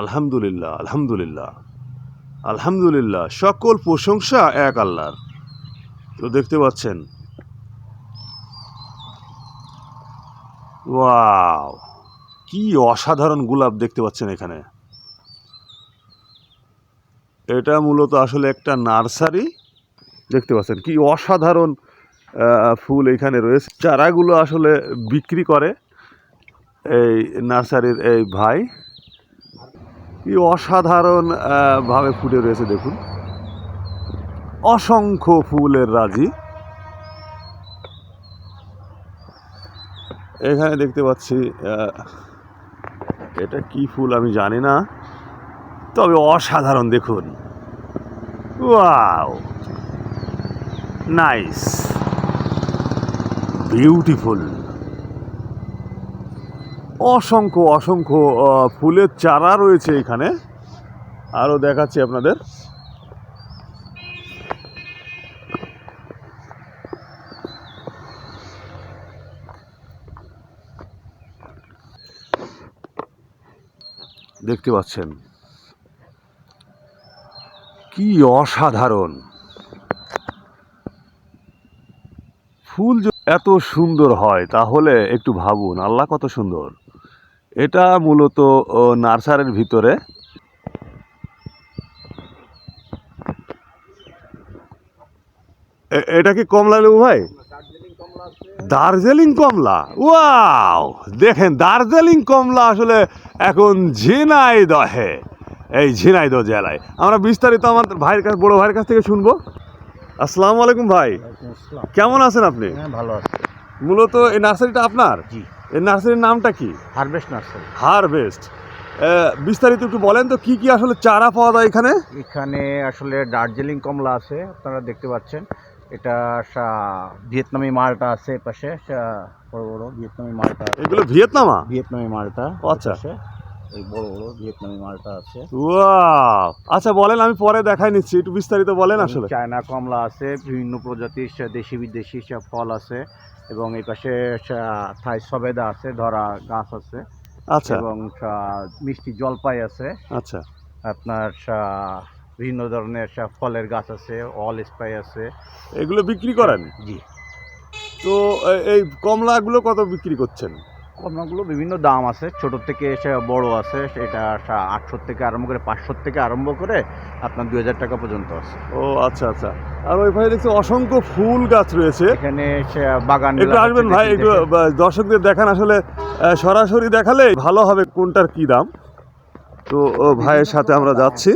আলহামদুলিল্লাহ আলহামদুলিল্লাহ আলহামদুলিল্লাহ, সকল প্রশংসা এক আল্লাহর। তো দেখতে পাচ্ছেন। ওয়াও, কি অসাধারণ গোলাপ দেখতে পাচ্ছেন এখানে। এটা মূলত আসলে একটা নার্সারি। দেখতে পাচ্ছেন কি অসাধারণ ফুল এখানে রয়েছে। চারাগুলো আসলে বিক্রি করে এই নার্সারির এই ভাই। কি অসাধারণ ভাবে ফুটে রয়েছে দেখুন। অসংখ্য ফুলের রাজি। এখানে দেখতে পাচ্ছি এটা কি ফুল আমি জানি না, তবে অসাধারণ দেখুন। ওয়াও! নাইস। বিউটিফুল। অসংখ্য অসংখ্য ফুলের চারা রয়েছে এখানে। আরও দেখাচ্ছি আপনাদের। দেখতে পাচ্ছেন। কি অসাধারণ। ফুল এত সুন্দর হয়, তাহলে একটু ভাবুন, আল্লাহ কত সুন্দর। এটা মূলত ও, নার্সারির ভিতরে। এটা কি কমলা লেবু ভাই? দার্জিলিং কমলা? ওয়াও! দেখেন দার্জিলিং কমলা আসলে এখন ঝিনাইদহে এই ঝিনাইদহ জেলায়। আমরা বিস্তারিত আমার ভাইয়ের কাছ বড় ভাইয়ের কাছ থেকে শুনব। আসসালামু আলাইকুম ভাই। কেমন আছেন আপনি? হ্যাঁ ভালো আছে। মূলত এই নার্সারিটা আপনার? জি। এই নার্সারির নামটা কি? হারভেস্ট নার্সারি হারভেস্ট বিস্তারিত একটু বলেন তো কি কি আসলে চারা পাওয়া যায় এখানে? এখানে আসলে দার্জিলিং কমলা আছে আপনারা দেখতে পাচ্ছেন। এটা ভিয়েতনামি মালটা আছে পাশে বড় বড় ভিয়েতনামি মালটা এগুলো ভিয়েতনামা? ভিয়েতনামি মালটা আচ্ছা। এই বড় বড় ভিয়েতনামি মালটা আছে। ওয়াও! আচ্ছা বলেন আমি পরে দেখাই নিচ্ছি একটু বিস্তারিত বলেন আসলে। চায়না কমলা আছে বিভিন্ন প্রজাতির দেশি বিদেশি সব ফল আছে। এবং এই পাশে থাই সবেদা আছে ধরা গাছ আছে আচ্ছা। এবং মিষ্টি জলপাই আছে। আচ্ছা। আপনার বিভিন্ন ধরনের ফলের গাছ আছে অল স্পাই আছে। এগুলো বিক্রি করেন? জি। তো এই কমলাগুলো কত বিক্রি করছেন? কমলাগুলো বিভিন্ন দাম আছে। ছোট থেকে এসে বড় আছে সেটা আটশো থেকে আরম্ভ করে পাঁচশোর থেকে আরম্ভ করে আপনার দুই হাজার টাকা পর্যন্ত আছে। ও আচ্ছা আচ্ছা। আর ওই ভাই দেখছি অসংখ্য ফুল গাছ রয়েছে। এখানে বাগান একটু আসবেন ভাই একটু দর্শকদের দেখান আসলে সরাসরি দেখালে ভালো হবে কোনটার কি দাম। তো ও ভাইয়ের সাথে আমরা যাচ্ছি।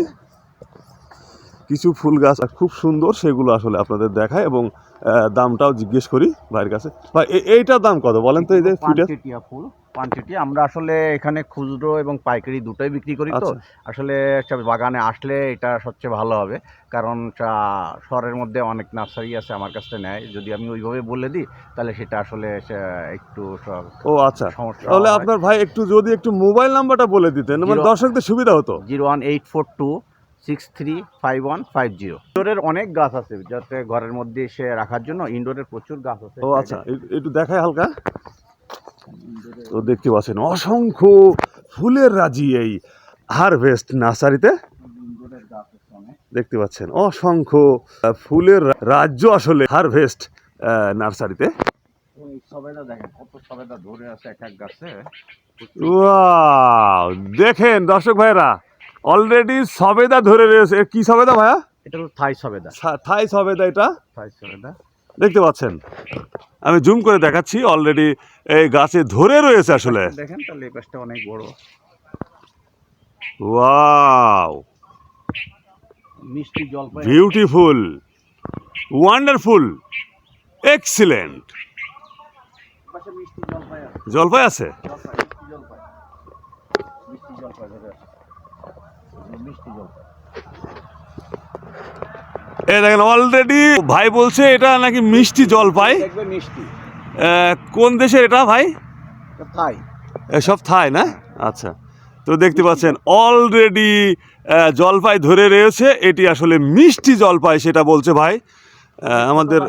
কিছু ফুল গাছ খুব সুন্দর সেগুলো আসলে আপনাদের দেখায় এবং দামটাও জিজ্ঞেস করি ভাইয়ের কাছে। ভাই এইটার দাম কত বলেন তো এই যে পানচেটিয়া ফুল পানচেটিয়া আমরা আসলে এখানে খুচরো এবং পাইকারি দুটোই বিক্রি করি তো। আচ্ছা। আসলে বাগানে আসলে এটা সবচেয়ে ভালো হবে। কারণ শহরের মধ্যে অনেক নার্সারি আছে আমার কাছে নেয়। যদি আমি ওইভাবে বলে দিই তাহলে সেটা আসলে একটু ও আচ্ছা। সমস্যা তাহলে আপনার ভাই একটু যদি একটু মোবাইল নাম্বারটা বলে দিতেন মানে দর্শকদের সুবিধা হতো। Zero one eight four two six three five one five zero ইনডোরের অনেক গাছ আছে যাতে ঘরের মধ্যে এসে রাখার জন্য ইনডোরের প্রচুর গাছ আছে। ও আচ্ছা একটু- দেখায় হালকা। তো দেখতে পাচ্ছেন অসংখ্য ফুলের রাজি এই হারভেস্ট নার্সারিতে। দেখতে পাচ্ছেন অসংখ্য ফুলের রাজ্য আসলে হারভেস্ট নার্সারিতে। দেখেন দর্শক ভাইরা অলরেডি সবেদা ধরে রয়েছে। কি সবেদা ভাইয়া? এটা হলো থাই সবেদা। থাই সবেদা এটা? থাই সবেদা। দেখতে পাচ্ছেন? আমি জুম করে দেখাচ্ছি অলরেডি এই গাছে ধরে রয়েছে আসলে। দেখেন তাহলে এই পাশটা অনেক বড়। ওয়াও! মিষ্টি জলপাই। বিউটিফুল ওয়ান্ডারফুল এক্সিলেন্ট জলপাই আছে। জলপাই মিষ্টি জলপাই। এই দেখেন অলরেডি ভাই বলছে এটা নাকি মিষ্টি জলপাই দেখবে মিষ্টি। কোন দেশের এটা ভাই? থাই। সব থাই না? আচ্ছা তো দেখতে পাচ্ছেন অলরেডি জলপাই ধরে রয়েছে। এটি আসলে মিষ্টি জলপাই সেটা বলছে ভাই। আমাদের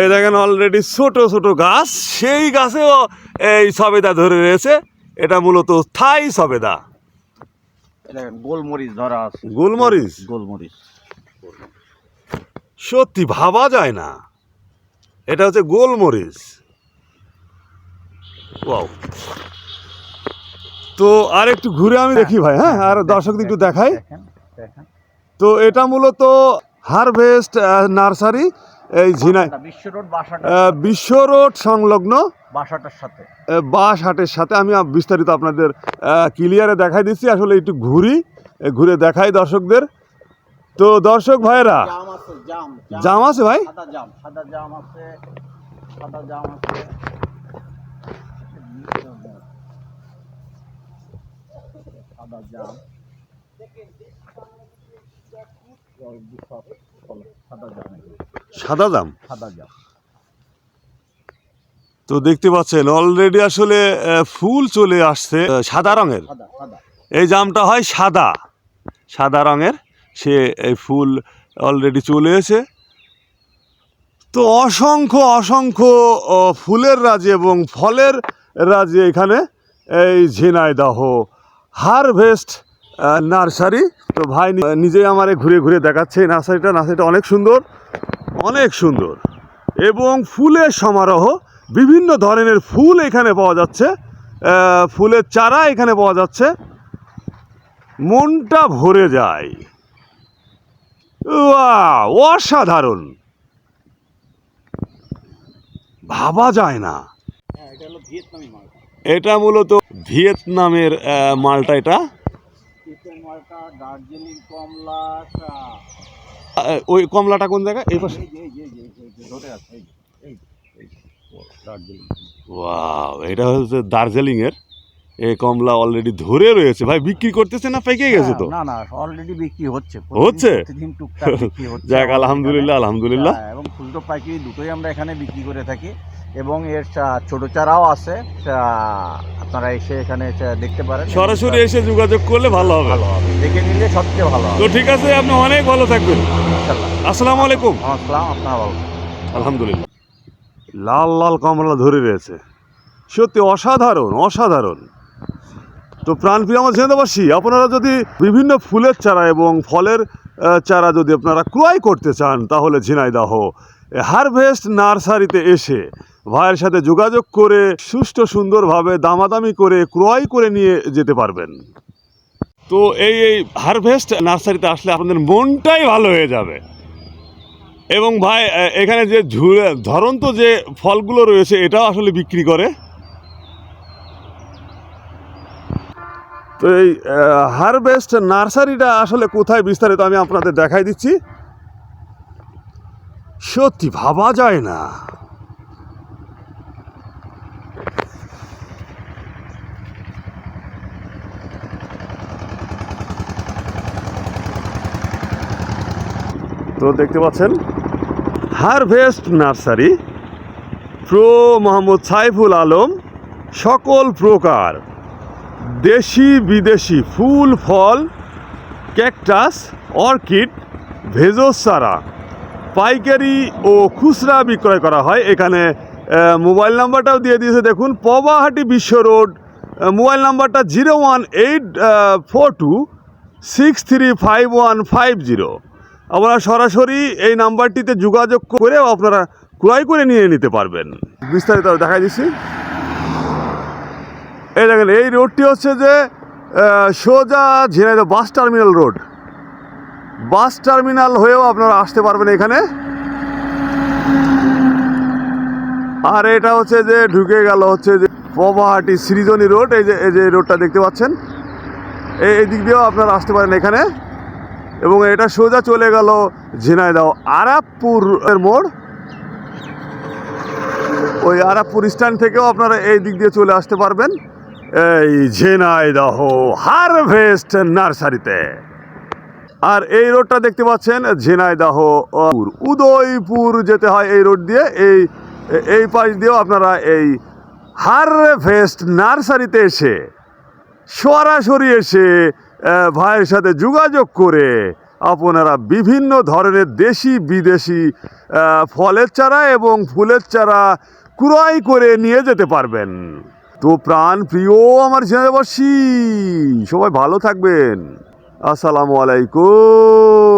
এই দেখেন অলরেডি ছোট ছোট গাছ সেই গাছেও এই সবেদা ধরে রয়েছে। এটা মূলত থাই সবেদা। গোলমরিচ ধরা আছে। গোলমরিচ? গোলমরিচ। সত্যি ভাবা যায় না। এটা হচ্ছে গোলমরিচ। ওয়াও। তো আর একটু ঘুরে আমি দেখি ভাই হ্যাঁ? আর দর্শকদের একটু দেখাই। তো এটা মূলত হারভেস্ট নার্সারি এই ঝিনাই বিশ্ব রোড সংলগ্ন। সাথে। বাস হাটের সাথে আমি বিস্তারিত আপনাদের ক্লিয়ারে দেখাই দিচ্ছি। আসলে একটু ঘুরি ঘুরে দেখাই দর্শকদের। তো দর্শক ভাইয়েরা জাম আছে জাম জাম। আছে ভাই? সাদা জাম। সাদা জাম? জাম জাম। তো দেখতে পাচ্ছেন অলরেডি আসলে ফুল চলে আসছে সাদা রঙের। এই জামটা হয় সাদা। সাদা রঙের সে এই ফুল অলরেডি চলে এসে তো অসংখ্য অসংখ্য ফুলের রাজি এবং ফলের রাজি এখানে এই ঝিনাইদহ। Harvest nursery. তো ভাই নিজেই আমারে ঘুরে ঘুরে দেখাচ্ছে এই নার্সারিটা। নার্সারিটা অনেক সুন্দর অনেক সুন্দর। এবং ফুলের সমারোহ বিভিন্ন ধরনের ফুল এখানে পাওয়া যাচ্ছে। ফুলের চারা এখানে পাওয়া যাচ্ছে। মনটা ভরে যায়। অসাধারণ। ভাবা যায় না। হ্যাঁ এটা মূলত ভিয়েতনামের মালটা এটা। দার্জিলিং ওই কমলাটা কোন জায়গায়? এই পাশে। দার্জিলিং। ওয়াও এটা হচ্ছে দার্জিলিংয়ের। এই কমলা অলরেডি ধরে রয়েছে। ভাই বিক্রি করতেছে না পেকে গেছে তো? হ্যাঁ, না না অলরেডি বিক্রি হচ্ছে। হচ্ছে? যাক আলহামদুলিল্লাহ আলহামদুলিল্লাহ। হ্যাঁ, এবং খুচরো পাইকারি দুটোই আমরা এখানে বিক্রি করে থাকি। এবং এর ছোট চারাও আছে আপনারা এসে এখানে দেখতে পারেন। সরাসরি এসে যোগাযোগ করলে ভালো হবে। ভালো হবে। দেখে নিলে সবচেয়ে ভালো তো ঠিক আছে আপনি অনেক ভালো থাকবেন। আসসালামু আলাইকুম। আসসালাম আপনার ভালো আলহামদুলিল্লাহ। লাল লাল কমলা ধরে রয়েছে। সত্যি অসাধারণ অসাধারণ। তো প্রাণপ্রিয় আমার জেনেবাসী আপনারা যদি বিভিন্ন ফুলের চারা এবং ফলের চারা যদি আপনারা ক্রয় করতে চান তাহলে ঝিনাইদাহ হারভেস্ট নার্সারিতে এসে ভাইয়ের সাথে যোগাযোগ করে সুষ্ঠু সুন্দরভাবে দামাদামি করে, ক্রয় করে নিয়ে যেতে পারবেন। তো এই এই হারভেস্ট নার্সারিতে আসলে আপনাদের মনটাই ভালো হয়ে যাবে। এবং ভাই এখানে যে ঝুড়ে ধরন্ত যে ফলগুলো রয়েছে, এটাও আসলে বিক্রি করে। তো এই হারভেস্ট নার্সারিটা আসলে কোথায় বিস্তারিত আমি আপনাদের দেখাই দিচ্ছি। সত্যি ভাবা যায় না। তো দেখতে পাচ্ছেন harvest nursery pro Mohammad Saiful Alam সকল প্রকার দেশি বিদেশি ফুল, ফল ক্যাকটাস অর্কিড ভেজস চারা, পাইকারি ও খুচরা বিক্রয় করা হয়। এখানে মোবাইল নাম্বারটাও দিয়ে দিয়েছে। দেখুন, পবাহাটি বিশ্ব রোড মোবাইল নাম্বারটা zero one eight four two six three five one five zero. আপনারা সরাসরি এই নাম্বারটিতে যোগাযোগ করেও আপনারা ক্রয় করে নিয়ে নিতে পারবেন। বিস্তারিত দেখাই দিচ্ছি। এই দেখেন, এই রোডটি হচ্ছে যে সোজা Jhenaidah bus terminal road. Bus terminal হয়েও আপনারা আসতে পারবেন এখানে। আর এটা হচ্ছে যে, ঢুকে গেল হচ্ছে যে পবাহাটি সৃজনী রোড। এই যে এই যে রোডটা দেখতে পাচ্ছেন, এই দিক দিয়েও আপনারা আসতে পারেন এখানে। এবং এটা সোজা চলে গেল ঝিনাইদহ আরাপপুর এর মোড়। ওই আরাপপুর স্ট্যান্ড থেকেও আপনারা এই দিক দিয়ে চলে আসতে পারবেন। এই ঝিনাইদহ হারভেস্ট নার্সারিতে। আর এই রোডটা দেখতে পাচ্ছেন, ঝিনাইদহ উদয়পুর যেতে হয় এই রোড দিয়ে। এই এই পাশ দিয়েও আপনারা এই হারভেস্ট নার্সারিতে এসে, সরাসরি এসে ভাইয়ের সাথে যোগাযোগ করে আপনারা বিভিন্ন ধরনের দেশি বিদেশি ফলের চারা এবং ফুলের চারা ক্রয় করে নিয়ে যেতে পারবেন। তো প্রাণ প্রিয় আমার জেনেবাসী সবাই ভালো থাকবেন। আসসালামু আলাইকুম।